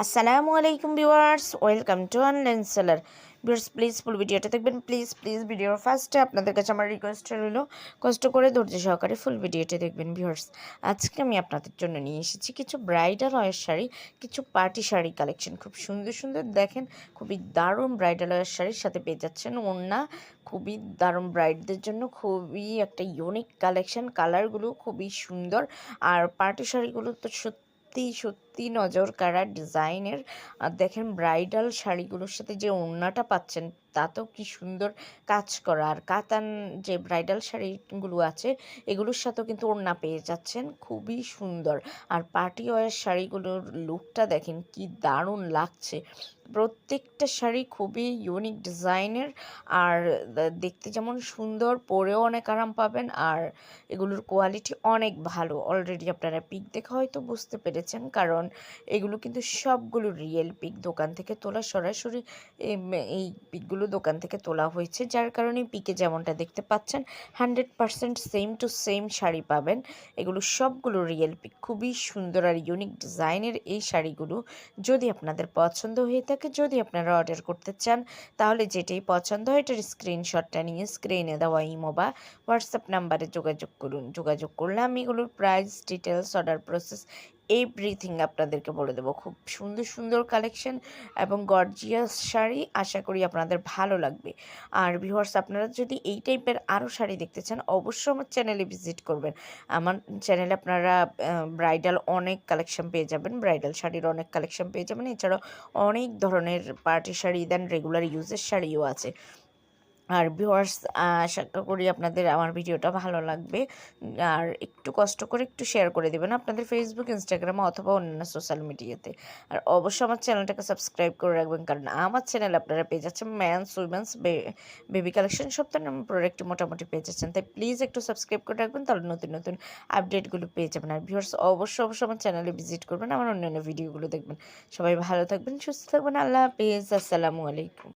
আসসালামু আলাইকুম viewers welcome to online seller viewers please full ভিডিওটা দেখবেন। প্লিজ প্লিজ ভিডিওর ফার্স্টে আপনাদের কাছে আমার রিকোয়েস্ট রইল। কষ্ট করে ধৈর্য সহকারে ফুল ভিডিওটা দেখবেন ভিউয়ার্স আজকে আমি আপনাদের জন্য নিয়ে এসেছি কিছু ব্রাইডাল ওয়ার শাড়ি, কিছু পার্টি শাড়ি কালেকশন খুব সুন্দর সুন্দর। দেখেন, খুবই দারুণ ব্রাইডাল ওয়ার শাড়ির সাথে পেয়ে যাচ্ছেন ওড়না। খুবই দারুণ ব্রাইডদের জন্য খুবই একটা ইউনিক কালেকশন কালারগুলো খুবই সুন্দর। আর পার্টি শাড়িগুলো তো সত্যি সত্যি সত্যি নজর কাড়া ডিজাইনের, আর দেখেন ব্রাইডাল শাড়িগুলোর সাথে যে ওড়নাটা পাচ্ছেন তা তো কি সুন্দর কাজ করা। আর কাতান যে ব্রাইডাল শাড়িগুলো আছে, এগুলোর সাথেও কিন্তু ওড়না পেয়ে যাচ্ছেন, খুবই সুন্দর। আর পার্টি ওয়ার শাড়িগুলোর লুকটা দেখেন কি দারুণ লাগছে। প্রত্যেকটা শাড়ি খুবই ইউনিক ডিজাইনের আর দেখতে যেমন সুন্দর, পরেও অনেক আরাম পাবেন। আর এগুলোর কোয়ালিটি অনেক ভালো। অলরেডি আপনারা পিক দেখে হয়তো বুঝতে পেরেছেন, কারণ এগুলো কিন্তু সবগুলো রিয়েল পিক দোকান থেকে তোলা সরাসরি এই পিকগুলো দোকান থেকে তোলা হয়েছে। যার কারণে পিকে যেমনটা দেখতে পাচ্ছেন hundred percent same to same sari পাবেন। এগুলো সবগুলো রিয়েল পিক খুবই সুন্দর আর ইউনিক ডিজাইনের এই শাড়িগুলো যদি আপনাদের পছন্দ হয়ে থাকে যদি আপনারা অর্ডার করতে চান, তাহলে যেটি পছন্দ হয় এটার স্ক্রিনশটটা নিয়ে স্ক্রিনে দেওয়া ইমো বা হোয়াটসঅ্যাপ নাম্বারে যোগাযোগ করুন। যোগাযোগ করলে আমি এগুলোর price details order process everything আপনাদেরকে বলে দেবো। খুব সুন্দর সুন্দর কালেকশন এবং গর্জিয়াস শাড়ি আশা করি আপনাদের ভালো লাগবে। আর ভিউয়ার্স আপনারা যদি এই টাইপের আরও শাড়ি দেখতে চান, অবশ্যই আমার চ্যানেলে ভিজিট করবেন। আমার চ্যানেলে আপনারা ব্রাইডাল অনেক কালেকশন পেয়ে যাবেন। ব্রাইডাল শাড়ির অনেক কালেকশন পেয়ে যাবেন। এছাড়াও অনেক ধরনের পার্টি শাড়ি দেন রেগুলার ইউজের শাড়িও আছে। আর ভিউয়ার্স আশা করি আপনাদের আমার ভিডিওটা ভালো লাগবে। আর একটু কষ্ট করে একটু শেয়ার করে দেবেন আপনাদের ফেসবুক ইনস্টাগ্রামে অথবা অন্যান্য সোশ্যাল মিডিয়াতে আর অবশ্যই আমার চ্যানেলটাকে সাবস্ক্রাইব করে রাখবেন, কারণ আমার চ্যানেল আপনারা পেয়ে যাচ্ছেন ম্যানস উইমেন্স বেবি কালেকশন সব ধরনের প্রোডাক্ট মোটামুটি পেয়ে যাচ্ছেন। তাই প্লিজ একটু সাবস্ক্রাইব করে রাখবেন, তাহলে নতুন নতুন আপডেটগুলো পেয়ে যাবেন। আর ভিউয়ার্স অবশ্যই অবশ্যই আমার চ্যানেলে ভিজিট করবেন, আমার অন্যান্য ভিডিওগুলো দেখবেন। সবাই ভালো থাকবেন, সুস্থ থাকবেন, আল্লাহ হাফিজ, আসসালামু আলাইকুম।